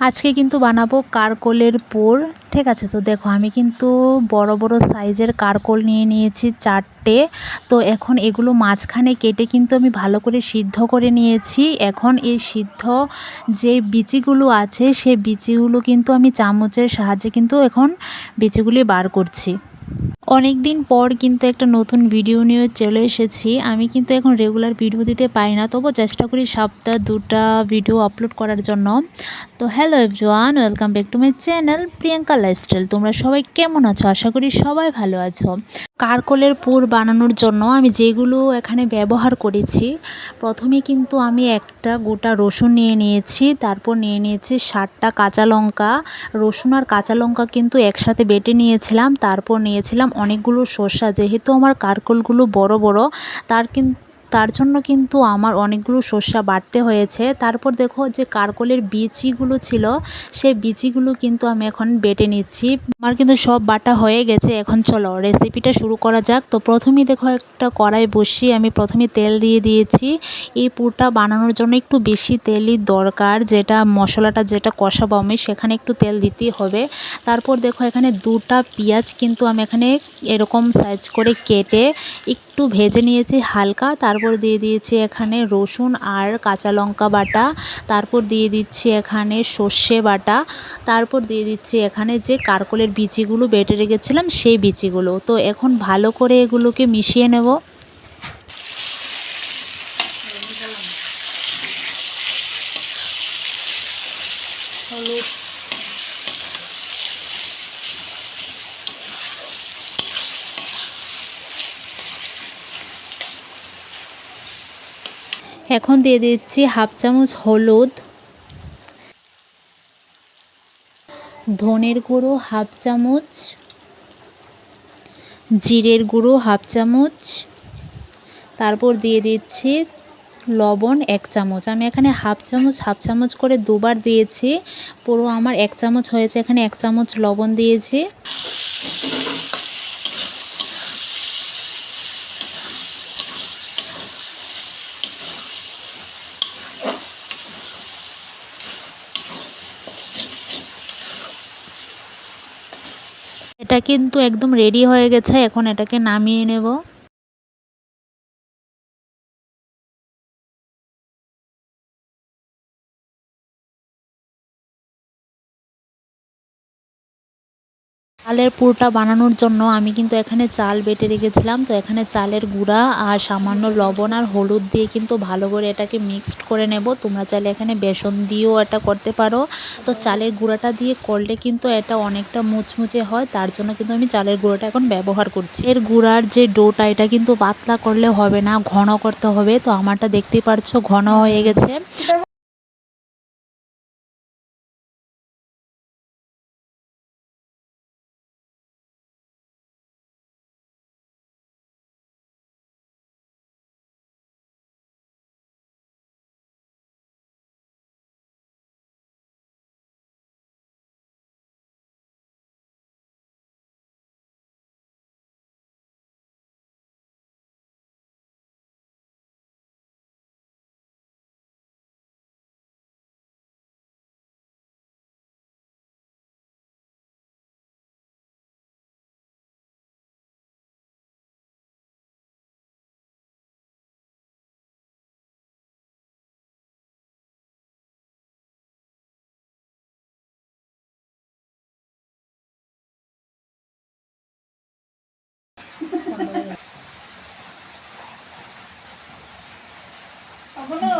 আজকে কিন্তু বানাবো কারকোলের পোর ঠিক আছে? তো দেখো, আমি কিন্তু বড় বড় সাইজের কারকোল নিয়ে নিয়েছি চারটে। তো এখন এগুলো মাঝখানে কেটে কিন্তু আমি ভালো করে সিদ্ধ করে নিয়েছি। এখন এই সিদ্ধ যে বিচিগুলো আছে, সে বিচিগুলো কিন্তু আমি চামচের সাহায্যে কিন্তু এখন বিচিগুলি বার করছি। অনেক দিন পর কিন্তু একটা নতুন ভিডিও নিয়ে চলে এসেছি। আমি কিন্তু এখন রেগুলার ভিডিও দিতে পারি না তবু চেষ্টা করি সপ্তাহ দুটা ভিডিও আপলোড করার জন্য। তো hello everyone welcome back to my channel Priyanka lifestyle তোমরা সবাই কেমন আছো? আশা করি সবাই ভালো আছো। কারকলের পুর বানানোর জন্য আমি যেগুলো এখানে ব্যবহার করেছি, প্রথমে কিন্তু আমি একটা গোটা রসুন নিয়ে নিয়েছি, তারপর নিয়ে নিয়েছি ষাটটা কাঁচা লঙ্কা। রসুন আর কাঁচা লঙ্কা কিন্তু একসাথে বেটে নিয়েছিলাম, তারপর নিয়েছিলাম অনেকগুলো শসা যেহেতু আমার কারকলগুলো বড় বড় তার কিন্তু তার জন্য কিন্তু আমার অনেকগুলো শস্যা বাড়তে হয়েছে। তারপর দেখো যে কারকলের বিচিগুলো ছিল, সেই বিচিগুলো কিন্তু আমি এখন বেটে নিচ্ছি। আমার কিন্তু সব বাটা হয়ে গেছে, এখন চলো রেসিপিটা শুরু করা যাক। তো প্রথমেই দেখো একটা কড়াই বসিয়ে আমি প্রথমে তেল দিয়ে দিয়েছি। এই পুরটা বানানোর জন্য একটু বেশি তেলই দরকার, যেটা মশলাটা যেটা কষাবো আমি, সেখানে একটু তেল দিতেই হবে। তারপর দেখো এখানে দুটা পেঁয়াজ কিন্তু আমি এখানে এরকম সাইজ করে কেটে একটু ভেজে নিয়েছি হালকা। তারপর দিয়ে দিয়েছি এখানে রসুন আর কাঁচা লঙ্কা বাটা। তারপর দিয়ে দিচ্ছি এখানে সর্ষে বাটা। তারপর দিয়ে দিচ্ছি এখানে যে কারকলের বিচিগুলো বেটে রেখেছিলাম সেই বিচিগুলো। তো এখন ভালো করে এগুলোকে মিশিয়ে নেব। হলুদ এখন দিয়ে দিচ্ছি হাফ চামচ হলুদ, ধনের গুঁড়ো হাফ চামচ, জিরের গুঁড়ো হাফ চামচ, তারপর দিয়ে দিচ্ছি লবণ এক চামচ। আমি এখানে হাফ চামচ হাফ চামচ করে দুবার দিয়েছি, পুরো আমার এক চামচ হয়েছে, এখানে এক চামচ লবণ দিয়েছি। এটা কিন্তু একদম রেডি হয়ে গেছে এখন এটাকে নামিয়ে নেব। চালের পুরটা বানানোর জন্য আমি কিন্তু এখানে চাল বেটে রেখেছিলাম। তো এখানে চালের গুঁড়া আর সামান্য লবণ আর হলুদ দিয়ে কিন্তু ভালো করে এটাকে মিক্সড করে নেব। তোমরা চাইলে এখানে বেসন দিয়েও এটা করতে পারো। তো চালের গুঁড়াটা দিয়ে করলে কিন্তু এটা অনেকটা মুচমুচে হয়। তার জন্য কিন্তু আমি চালের গুঁড়োটা এখন ব্যবহার করছি। এর গুঁড়ার যে ডোটা, এটা কিন্তু পাতলা করলে হবে না, ঘন করতে হবে। তো আমারটা দেখতেই পারছ, ঘন হয়ে গেছে।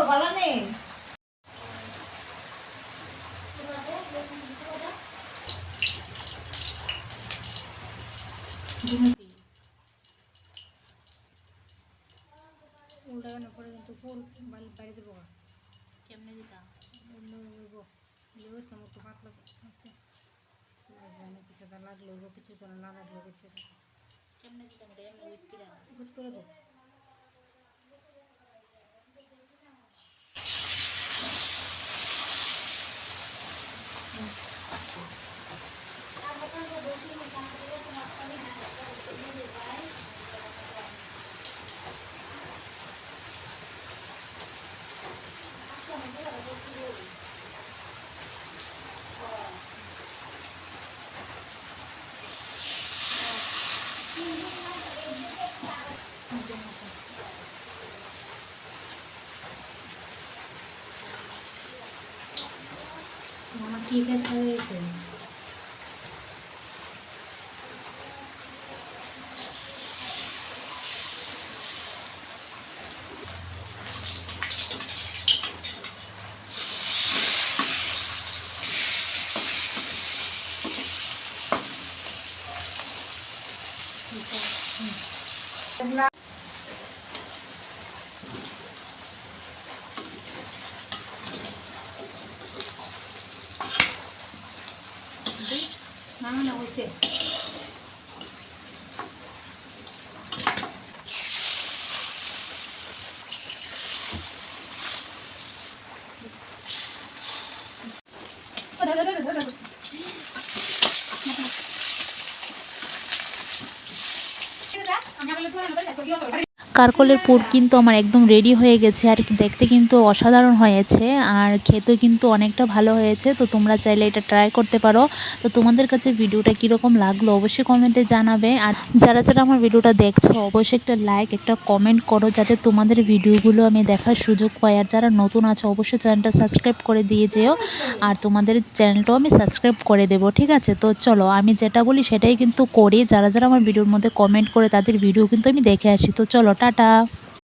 ভালো নেই উল্টাগানো পরে কিন্তু ফুল বাড়ি দেবো কেমনে দিতা? অন্য লেবু চামচ তো পাতলা আছে। কিছু লাগল কিছু না লাগল, কিছু কেমনে দিতাম এটা এমনি উইথ কিরা বুঝ করে দেবো আমার কি খেতে হয়েছে? না না হয়েছে কারকলের পুর কিন্তু আমার একদম রেডি হয়ে গেছে আর দেখতে কিন্তু অসাধারণ হয়েছে আর খেতে কিন্তু অনেকটা ভালো হয়েছে। তো তোমরা চাইলে এটা ট্রাই করতে পারো। তো তোমাদের কাছে ভিডিওটা কীরকম লাগল অবশ্যই কমেন্টে জানাবে। আর যারা যারা আমার ভিডিওটা দেখছ, অবশ্যই একটা লাইক একটা কমেন্ট করো যাতে তোমাদের ভিডিওগুলো আমি দেখার সুযোগ পাই। আর যারা নতুন আছো, অবশ্যই চ্যানেলটা সাবস্ক্রাইব করে দিয়ে যেও। আর তোমাদের চ্যানেলটাও আমি সাবস্ক্রাইব করে দেবো, ঠিক আছে? তো চলো, আমি যেটা বলি সেটাই কিন্তু করি। যারা যারা আমার ভিডিওর মধ্যে কমেন্ট করে, তাদের ভিডিও কিন্তু আমি দেখে আসি। তো চলো টাটা